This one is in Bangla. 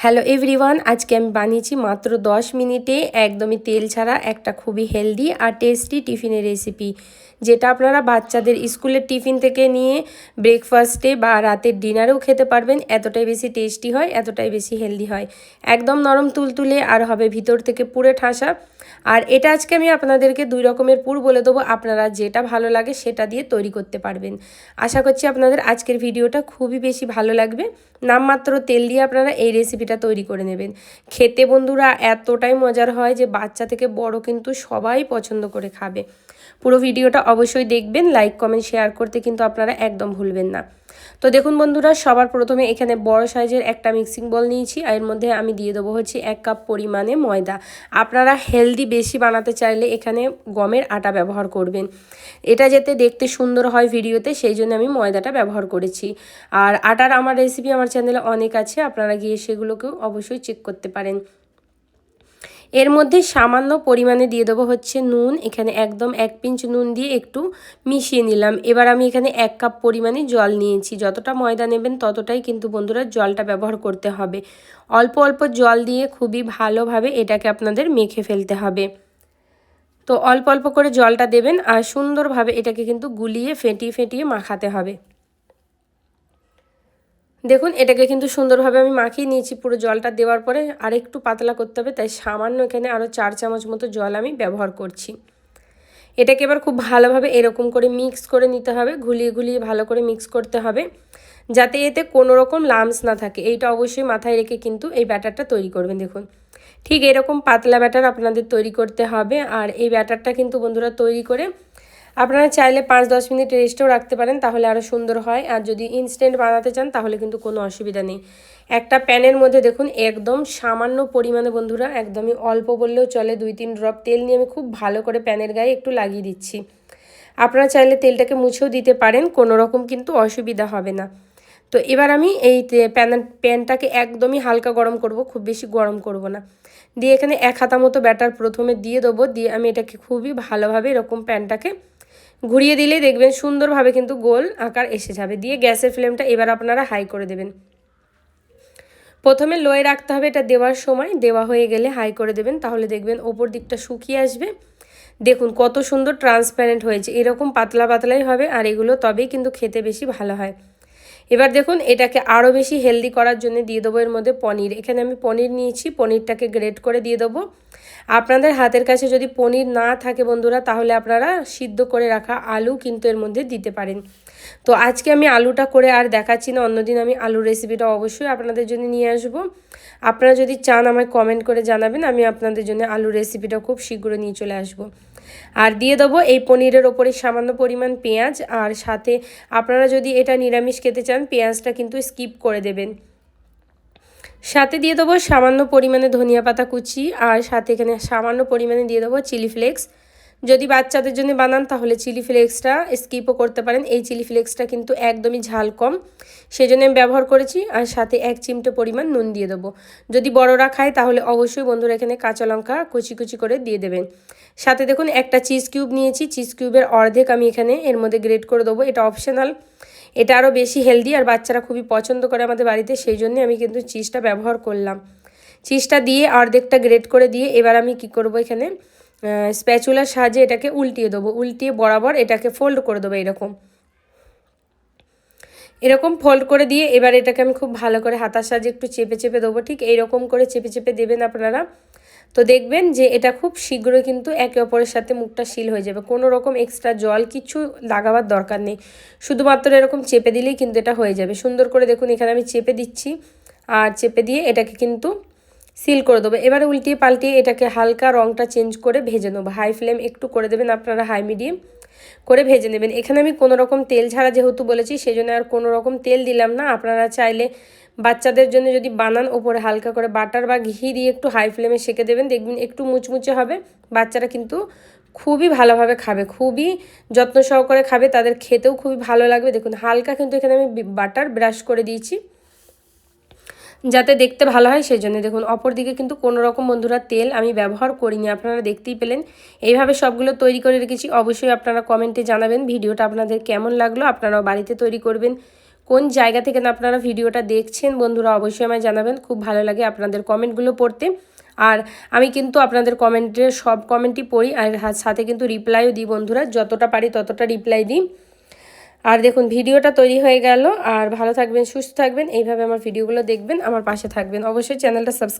হ্যালো এভরিওয়ান আজকে আমি বানিয়েছি মাত্র 10 মিনিটে একদমই তেল ছাড়া একটা খুবই হেলদি আর টেস্টি টিফিনের রেসিপি যেটা আপনারা বাচ্চাদের স্কুলের টিফিন থেকে নিয়ে ব্রেকফাস্টে বা রাতের ডিনারেও খেতে পারবেন। এতটাই বেশি টেস্টি হয়, এতটাই বেশি হেলদি হয়। একদম নরম তুলতুলে আর হবে ভিতর থেকে পুরে ঠাসা। আর এটা আজকে আমি আপনাদেরকে দুই রকমের পুর বলে দেবো। আপনারা যেটা ভালো লাগে সেটা দিয়ে তৈরি করতে পারবেন। আশা করছি আপনাদের আজকের ভিডিওটা খুবই বেশি ভালো লাগবে। নামমাত্র তেল দিয়ে আপনারা এই রেসিপিটা তৈরি করে নেবেন। খেতে বন্ধুরা এতটাই মজার হয় যে বাচ্চা থেকে বড় কিন্তু সবাই পছন্দ করে খাবে। পুরো ভিডিওটা অবশ্যই দেখবেন লাইক কমেন্ট শেয়ার করতে কিন্তু আপনারা একদম ভুলবেন না। তো দেখুন বন্ধুরা, সবার প্রথমে এখানে বড় সাইজের একটা মিক্সিং বল নিয়েছি আর এর মধ্যে আমি দিয়ে দেবো হচ্ছে এক কাপ পরিমাণে ময়দা। আপনারা হেলদি বেশি বানাতে চাইলে এখানে গমের আটা ব্যবহার করবেন। এটা যাতে দেখতে সুন্দর হয় ভিডিওতে, সেই জন্য আমি ময়দাটা ব্যবহার করেছি। আর আটার আমার রেসিপি আমার চ্যানেলে অনেক আছে, আপনারা গিয়ে সেগুলোকেও অবশ্যই চেক করতে পারেন। এর মধ্যে সামান্য পরিমাণে দিয়ে দেবো হচ্ছে নুন। এখানে একদম এক পিঞ্চ নুন দিয়ে একটু মিশিয়ে নিলাম। এবার আমি এখানে এক কাপ পরিমাণে জল নিয়েছি। যতটা ময়দা নেবেন ততটাই কিন্তু বন্ধুরা জলটা ব্যবহার করতে হবে। অল্প অল্প জল দিয়ে খুবই ভালোভাবে এটাকে আপনাদের মেখে ফেলতে হবে। তো অল্প অল্প করে জলটা দেবেন আর সুন্দরভাবে এটাকে কিন্তু গুলিয়ে ফেটিয়ে ফেটিয়ে মাখাতে হবে। দেখুন, এটাকে কিন্তু সুন্দরভাবে আমি মাখিয়ে নিয়েছি পুরো জলটা দেওয়ার পরে, আর একটু পাতলা করতে হবে, তাই সামান্য এখানে আরও চার চামচ মতো জল আমি ব্যবহার করছি। এটাকে এবার খুব ভালোভাবে এরকম করে মিক্স করে নিতে হবে ঘুলিয়ে ঘুলিয়ে ভালো করে মিক্স করতে হবে, যাতে এতে কোনো রকম লামস না থাকে। এইটা অবশ্যই মাথায় রেখে কিন্তু এই ব্যাটারটা তৈরি করবেন, দেখুন। ঠিক এরকম পাতলা ব্যাটার আপনাদের তৈরি করতে হবে, আর এই ব্যাটারটা কিন্তু বন্ধুরা তৈরি করে আপনারা চাইলে পাঁচ, দশ মিনিট রেস্টেও রাখতে পারেন, তাহলে আরও সুন্দর হয়। আর যদি ইনস্ট্যান্ট বানাতে চান, তাহলে কিন্তু কোনো অসুবিধা নেই। একটা প্যানের মধ্যে দেখুন, একদম সামান্য পরিমাণে বন্ধুরা, একদমই অল্প বললেও চলে, দুই, তিন ড্রপ তেল নিয়ে আমি খুব ভালো করে প্যানের গায়ে একটু লাগিয়ে দিচ্ছি। আপনারা চাইলে তেলটাকে মুছেও দিতে পারেন, কোনো রকম কিন্তু অসুবিধা হবে না। তো এবার আমি এই প্যান প্যানটাকে একদমই হালকা গরম করব, খুব বেশি গরম করব না। দিয়ে এখানে এক হাতা মতো ব্যাটার প্রথমে দিয়ে দেবো, দিয়ে আমি এটাকে খুবই ভালোভাবে এরকম প্যানটাকে ঘুরিয়ে দিলে দেখবেন সুন্দরভাবে কিন্তু গোল আকার এসে যাবে। দিয়ে গ্যাসের ফ্লেমটা এবার আপনারা হাই করে দেবেন। প্রথমে লোয়ে রাখতে হবে এটা দেওয়ার সময়, দেওয়া হয়ে গেলে হাই করে দেবেন, তাহলে দেখবেন ওপর দিকটা শুকিয়ে আসবে। দেখুন কত সুন্দর ট্রান্সপ্যারেন্ট হয়েছে, এরকম পাতলা পাতলাই হবে আর এগুলো তবেই কিন্তু খেতে বেশি ভালো হয়। এবার দেখুন, এটাকে আরও বেশি হেলদি করার জন্য দিয়ে দেবো এর মধ্যে পনির। এখানে আমি পনির নিয়েছি, পনিরটাকে গ্রেট করে দিয়ে দেবো। আপনাদের হাতের কাছে যদি পনির না থাকে বন্ধুরা, তাহলে আপনারা সিদ্ধ করে রাখা আলু কিন্তু এর মধ্যে দিতে পারেন। তো আজকে আমি আলুটা করে আর দেখাচ্ছি না, অন্যদিন আমি আলুর রেসিপিটা অবশ্যই আপনাদের জন্য নিয়ে আসব। আপনারা যদি চান আমায় কমেন্ট করে জানাবেন, আমি আপনাদের জন্য আলুর রেসিপিটা খুব শীঘ্র নিয়ে চলে আসব। আর দিয়ে দেবো এই পনিরের ওপরে সামান্য পরিমাণ পেঁয়াজ, আর সাথে আপনারা যদি এটা নিরামিষ খেতে চান, পেঁয়াজটা কিন্তু স্কিপ করে দেবেন। সাথে দিয়ে দেবো সামান্য পরিমাণে ধনিয়া পাতা কুচি, আর সাথে এখানে সামান্য পরিমাণে দিয়ে দেবো চিলি ফ্লেক্স। যদি বাচ্চাদের জন্য বানান, তাহলে চিলি ফ্লেক্সটা স্কিপও করতে পারেন। এই চিলি ফ্লেক্সটা কিন্তু একদমই ঝাল কম। সেই জন্য আমি ব্যবহার করেছি, আর সাথে এক চিমটে পরিমাণ নুন দিয়ে দেবো। যদি বড়রা খায়, তাহলে অবশ্যই বন্ধুরা এখানে কাঁচা লঙ্কা কুচি কুচি করে দিয়ে দেবেন। সাথে দেখুন, একটা চিজ কিউব নিয়েছি। চিজ কিউবের অর্ধেক আমি এখানে এর মধ্যে গ্রেড করে দেবো। এটা অপশনাল এটা আরও বেশি হেলদি আর বাচ্চারা খুবই পছন্দ করে আমাদের বাড়িতে। সেই জন্য আমি কিন্তু চিজটা ব্যবহার করলাম। চিজটা দিয়ে অর্ধেকটা গ্রেড করে দিয়ে, এবার আমি কি করব এখানে? স্প্যাচুলার সাহায্যে এটাকে উল্টিয়ে দেবো। উল্টিয়ে বরাবর এটাকে ফোল্ড করে দেবো এরকম। এরকম ফোল্ড করে দিয়ে এবার এটাকে আমি খুব ভালো করে হাতার সাহায্যে একটু চেপে চেপে দেবো। ঠিক এইরকম করে চেপে চেপে দেবেন আপনারা। তো দেখবেন যে এটা খুব শীঘ্রই কিন্তু একে অপরের সাথে মুখটা শিল হয়ে যাবে। কোনো রকম এক্সট্রা জল কিছু লাগাবার দরকার নেই। শুধুমাত্র এরকম চেপে দিলেই কিন্তু এটা হয়ে যাবে। সুন্দর করে দেখুন, এখানে আমি চেপে দিচ্ছি। আর চেপে দিয়ে এটাকে কিন্তু সিল করে দেবো। এবারে উল্টিয়ে পাল্টিয়ে এটাকে হালকা রঙটা চেঞ্জ করে ভেজে নেব। হাই ফ্লেম একটু করে দেবেন, আপনারা হাই মিডিয়াম করে ভেজে নেবেন। এখানে আমি কোনো রকম তেল ছাড়া যেহেতু বলেছি সেই জন্য আর কোনো রকম তেল দিলাম না। আপনারা চাইলে বাচ্চাদের জন্য যদি বানান, ওপরে হালকা করে বাটার বা ঘি দিয়ে একটু হাই ফ্লেমে সেঁকে দেবেন, দেখবেন একটু মুচমুচে হবে। বাচ্চারা কিন্তু খুবই ভালোভাবে খাবে, খুবই যত্ন সহকারে খাবে, তাদের খেতেও খুবই ভালো লাগবে। দেখুন, হালকা কিন্তু এখানে আমি বাটার ব্রাশ করে দিয়েছি। যাতে দেখতে ভালো হয় সেই জন্য দেখুন অপর দিকে কিন্তু কোনো রকম বন্ধুরা তেল আমি ব্যবহার করিনি, আপনারা দেখতেই পেলেন। এইভাবে সবগুলো তৈরি করে রেখেছি, অবশ্যই আপনারা কমেন্টে জানাবেন ভিডিওটা আপনাদের কেমন লাগল, আপনারাও বাড়িতে তৈরি করবেন। কোন জায়গা থেকে আপনারা ভিডিওটা দেখছেন বন্ধুরা অবশ্যই আমায় জানাবেন, খুব ভালো লাগে আপনাদের কমেন্টগুলো পড়তে। আর আমি কিন্তু আপনাদের কমেন্টের সব কমেন্টই পড়ি, আর সাথে কিন্তু রিপ্লাইও দিই বন্ধুরা, যতটা পারি ততটা রিপ্লাই দিই। আর দেখুন, ভিডিওটা তৈরি হয়ে গেল। আর ভালো থাকবেন, সুস্থ থাকবেন। এইভাবে আমার ভিডিওগুলো দেখবেন, আমার পাশে থাকবেন। অবশ্যই চ্যানেলটা সাবস্ক্রাইব